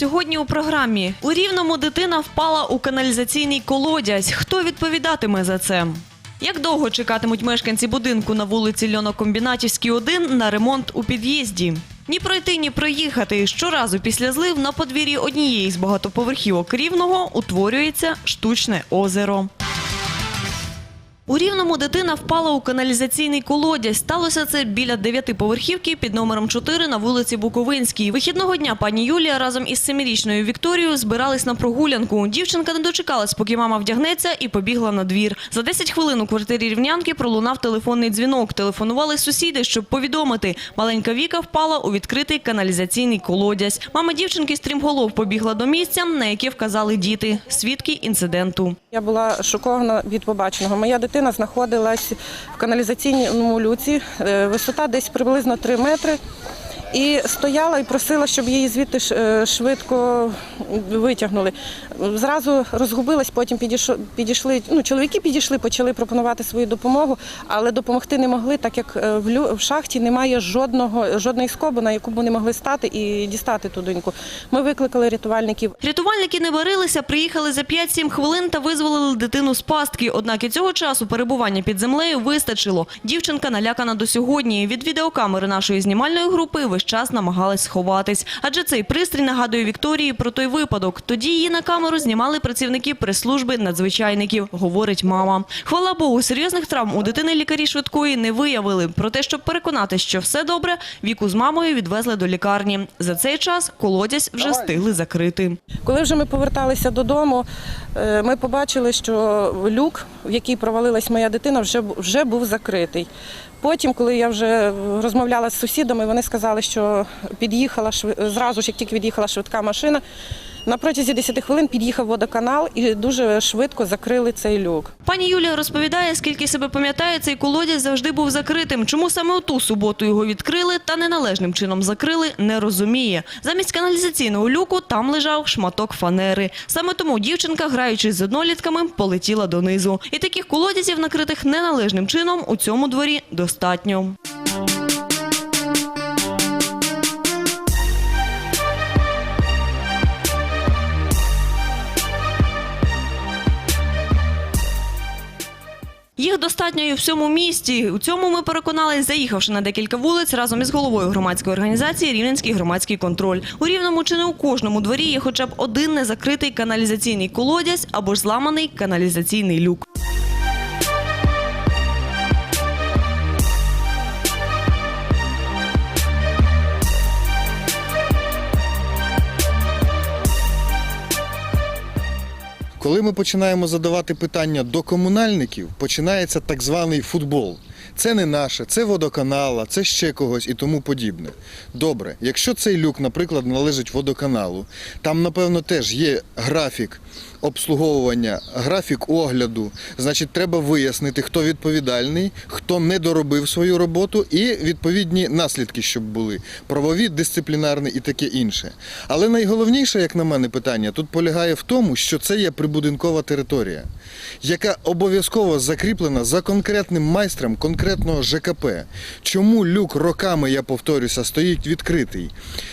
Сьогодні у програмі у рівному дитина впала у каналізаційний колодязь. Хто відповідатиме за це? Як довго чекатимуть мешканці будинку на вулиці Льонокомбінатівській 1 на ремонт у під'їзді? Ні пройти, ні проїхати. Щоразу після злив на подвір'ї однієї з багатоповерхівок рівного утворюється штучне озеро. У рівному дитина впала у каналізаційний колодязь. Сталося це біля дев'ятиповерхівки під номером 4 на вулиці Буковинській. Вихідного дня пані Юлія разом із семирічною Вікторією збирались на прогулянку. Дівчинка не дочекалась, поки мама вдягнеться, і побігла на двір. За 10 хвилин у квартирі рівнянки пролунав телефонний дзвінок. Телефонували сусіди, щоб повідомити. Маленька Віка впала у відкритий каналізаційний колодязь. Мама дівчинки стрімголов побігла до місця, на яке вказали діти. Свідки інциденту. Я була шокована від побаченого. Моя дитина знаходилась в каналізаційному люці, е, висота десь приблизно 3 метри. І стояла і просила, щоб її звідти е, швидко витягнули. Зразу розгубилась, потім підійшли. Ну, чоловіки підійшли, почали пропонувати свою допомогу, але допомогти не могли, так як е, в лю- в шахті немає жодного жодної скоби, на яку б вони могли стати і дістати ту доньку. Ми викликали рятувальників. Рятувальники не варилися, приїхали за 5-7 хвилин та визволили дитину з пастки. Однак і цього часу перебування під землею вистачило. Дівчинка налякана до сьогодні. Від відеокамери нашої знімальної групи весь час намагалась сховатись. Адже цей пристрій нагадує Вікторії про той випадок. Тоді її на камеру знімали працівники прес-служби надзвичайників, говорить мама. Хвала Богу, серйозних травм у дитини лікарі швидкої не виявили. Проте, щоб переконати, що все добре, віку з мамою відвезли до лікарні. За цей час колодязь вже встигли закрити. Коли вже ми поверталися додому, е, ми побачили, що люк, в який провалилась моя дитина, вже, вже був закритий. Потім, коли я вже розмовляла з сусідами, вони сказали, що під'їхала зразу ж, як тільки від'їхала швидка машина. На протязі 10 хвилин під'їхав водоканал і дуже швидко закрили цей люк. Пані Юлія розповідає, скільки себе пам'ятає, цей колодязь завжди був закритим. Чому саме у ту суботу його відкрили та неналежним чином закрили, не розуміє. Замість каналізаційного люку там лежав шматок фанери. Саме тому дівчинка, граючись з однолітками, полетіла донизу. І таких колодязів, накритих неналежним чином, у цьому дворі достатньо. Їх достатньо і у всьому місті. У цьому ми переконались, заїхавши на декілька вулиць разом із головою громадської організації Рівненський громадський контроль. У рівному чи не у кожному дворі є хоча б один незакритий каналізаційний колодязь або ж зламаний каналізаційний люк. Коли ми починаємо задавати питання до комунальників, починається так званий футбол. Це не наше, це водоканала, це ще когось і тому подібне. Добре, якщо цей люк, наприклад, належить водоканалу, там, напевно, теж є графік обслуговування, графік огляду. Значить, треба вияснити, хто відповідальний, хто не доробив свою роботу, і відповідні наслідки, щоб були правові, дисциплінарні і таке інше. Але найголовніше, як на мене, питання тут полягає в тому, що це є прибудинкова територія, яка обов'язково закріплена за конкретним майстром конкретного ЖКП. Чому люк роками, я повторюся, стоїть відкритий?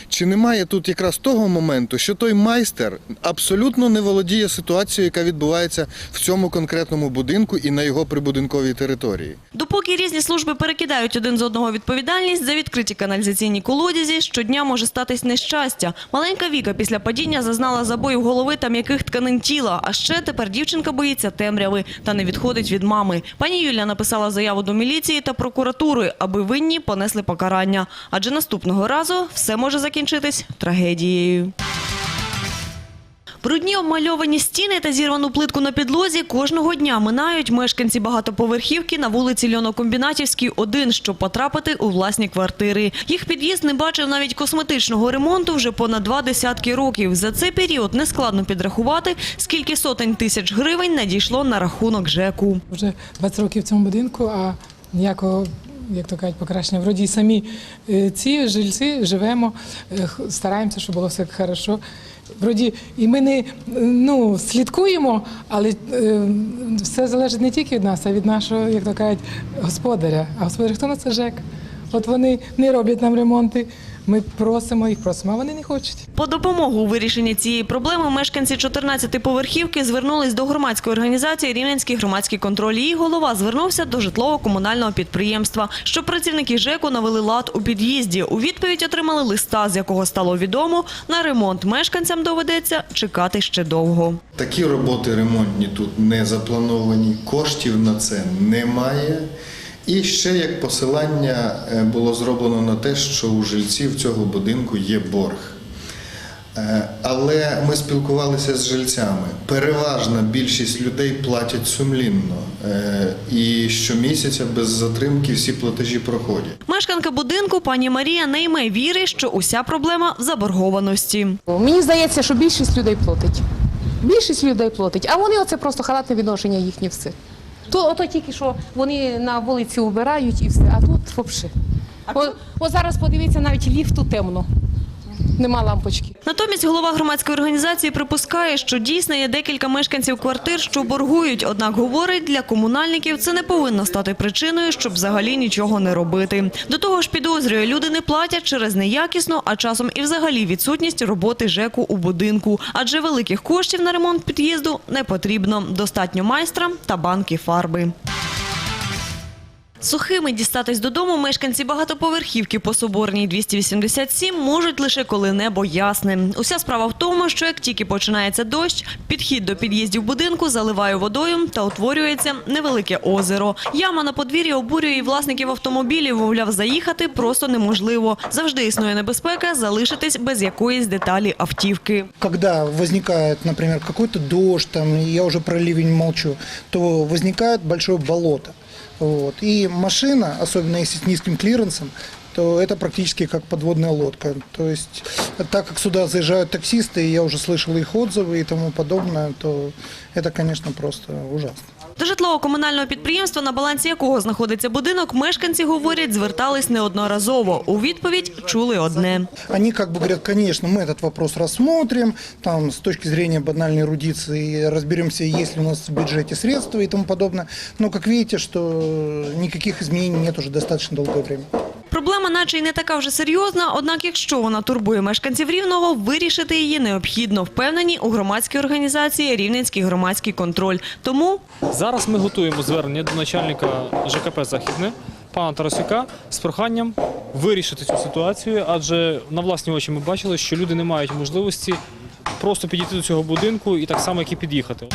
Чи немає тут якраз того моменту, що той майстер абсолютно не володіє ситуацією, яка відбувається в цьому конкретному будинку і на його прибудинковій території? Допоки різні служби перекидають один з одного відповідальність за відкриті каналізаційні колодязі, щодня може статись нещастя. Маленька Віка після падіння зазнала забоїв голови та м'яких тканин тіла. А ще тепер дівчинка боїться темряви та не відходить від мами. Пані Юлія написала заяву до міліції та прокуратури, аби винні понесли покарання. Адже наступного разу все може закінчитись трагедією. Брудні обмальовані стіни та зірвану плитку на підлозі кожного дня минають мешканці багатоповерхівки на вулиці Льонокомбінатівській, 1, щоб потрапити у власні квартири. Їх під'їзд не бачив навіть косметичного ремонту вже понад два десятки років. За цей період нескладно підрахувати, скільки сотень тисяч гривень надійшло на рахунок ЖЕКу. Вже 20 років в цьому будинку, а ніякого, як то кажуть, покращення. Вроді самі е, ці жильці живемо, е, стараємося, щоб було все хорошо. Вроді, і ми не ну, слідкуємо, але е, все залежить не тільки від нас, а від нашого, як то кажуть, господаря. А господар хто на це ЖЕК? От вони не роблять нам ремонти. Ми просимо їх, просимо, а вони не хочуть. По допомогу у вирішенні цієї проблеми мешканці 14-поверхівки звернулись до громадської організації Рівненський громадський контроль. Її голова звернувся до житлово-комунального підприємства, щоб працівники ЖЕКу навели лад у під'їзді. У відповідь отримали листа, з якого стало відомо, на ремонт мешканцям доведеться чекати ще довго. Такі роботи ремонтні тут не заплановані, коштів на це немає. І ще як посилання е, було зроблено на те, що у жильців цього будинку є борг. Е, Але ми спілкувалися з жильцями. Переважна більшість людей платять сумлінно. Е, І щомісяця без затримки всі платежі проходять. Мешканка будинку пані Марія не йме віри, що уся проблема в заборгованості. Мені здається, що більшість людей платить. Більшість людей платить, а вони оце просто халатне відношення їхнє все. То ото тільки що вони на вулиці убирають і все, а тут взагалі. О, о зараз подивіться, навіть ліфту темно. Нема лампочки. Натомість голова громадської організації припускає, що дійсно є декілька мешканців квартир, що боргують. Однак говорить, для комунальників це не повинно стати причиною, щоб взагалі нічого не робити. До того ж, підозрює, люди не платять через неякісну, а часом і взагалі відсутність роботи ЖЕКу у будинку. Адже великих коштів на ремонт під'їзду не потрібно. Достатньо майстра та банки фарби. Сухими дістатись додому мешканці багатоповерхівки по Соборній 287 можуть лише коли небо ясне. Уся справа в тому, що як тільки починається дощ, підхід до під'їздів будинку заливає водою та утворюється невелике озеро. Яма на подвір'ї обурює і власників автомобілів, мовляв, заїхати просто неможливо. Завжди існує небезпека залишитись без якоїсь деталі автівки. Когда возникает, например, какой-то дождь, там, я уже про ливень молчу, то возникает большое болото. Вот. И машина, особенно если с низким клиренсом, то это практически как подводная лодка. То есть, так как сюда заезжают таксисты, и я уже слышал их отзывы и тому подобное, то это, конечно, просто ужасно. До житлово-комунального підприємства, на балансі якого знаходиться будинок, мешканці говорять, звертались неодноразово. У відповідь чули одне. Они как бы говорят, конечно, мы этот вопрос рассмотрим, там, с точки зрения банальной эрудиции разберемся, есть ли у нас в бюджете средства и тому подобное. Но, как видите, что никаких изменений нет уже достаточно долгое время. Проблема, наче й не така вже серйозна, однак, якщо вона турбує мешканців Рівного, вирішити її необхідно. Впевнені у громадській організації Рівненський громадський контроль. Тому Зараз ми готуємо звернення до начальника ЖКП Західне пана Тарасюка з проханням вирішити цю ситуацію, адже на власні очі ми бачили, що люди не мають можливості просто підійти до цього будинку і так само, як і під'їхати.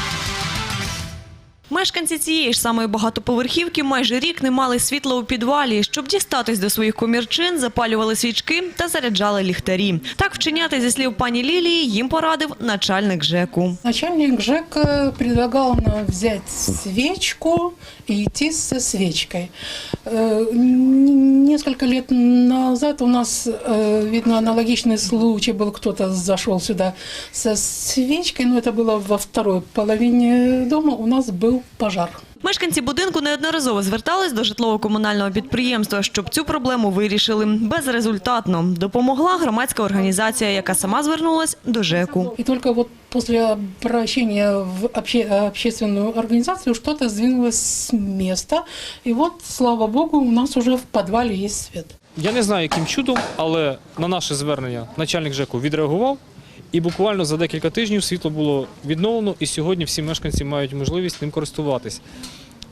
Мешканці цієї ж самої багатоповерхівки майже рік не мали світла у підвалі. Щоб дістатись до своїх комірчин, запалювали свічки та заряджали ліхтарі. Так вчиняти, зі слів пані Лілії, їм порадив начальник ЖЕКу. Начальник ЖЭК предлагал нам взять свечку и идти со свечкой. Э, н- Несколько лет назад у нас, э, видно, аналогичный случай был. Кто-то зашел сюда со свечкой, но это было во второй половине дома. У нас был пожар. Мешканці будинку неодноразово звертались до житлово-комунального підприємства, щоб цю проблему вирішили. Безрезультатно допомогла громадська організація, яка сама звернулась до ЖЕКу. И только вот после обращения в обще- общественную организацию что-то сдвинулось с места. И слава богу, у нас уже в подвале есть свет. Я не знаю, яким чудом, але на наше звернення начальник ЖЕКу відреагував. І буквально за декілька тижнів світло було відновлено, і сьогодні всі мешканці мають можливість ним користуватись.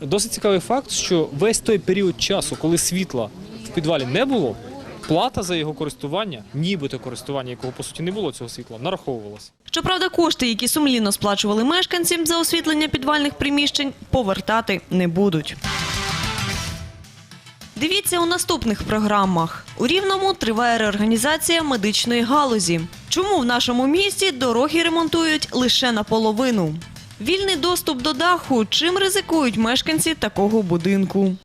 Досить цікавий факт, що весь той період часу, коли світла в підвалі не було, плата за його користування, нібито користування, якого по суті не було цього світла, нараховувалася. Щоправда, кошти, які сумлінно сплачували мешканці за освітлення підвальних приміщень, повертати не будуть. Дивіться у наступних програмах. У Рівному триває реорганізація медичної галузі. Чому в нашому місті дороги ремонтують лише наполовину? Вільний доступ до даху. Чим ризикують мешканці такого будинку?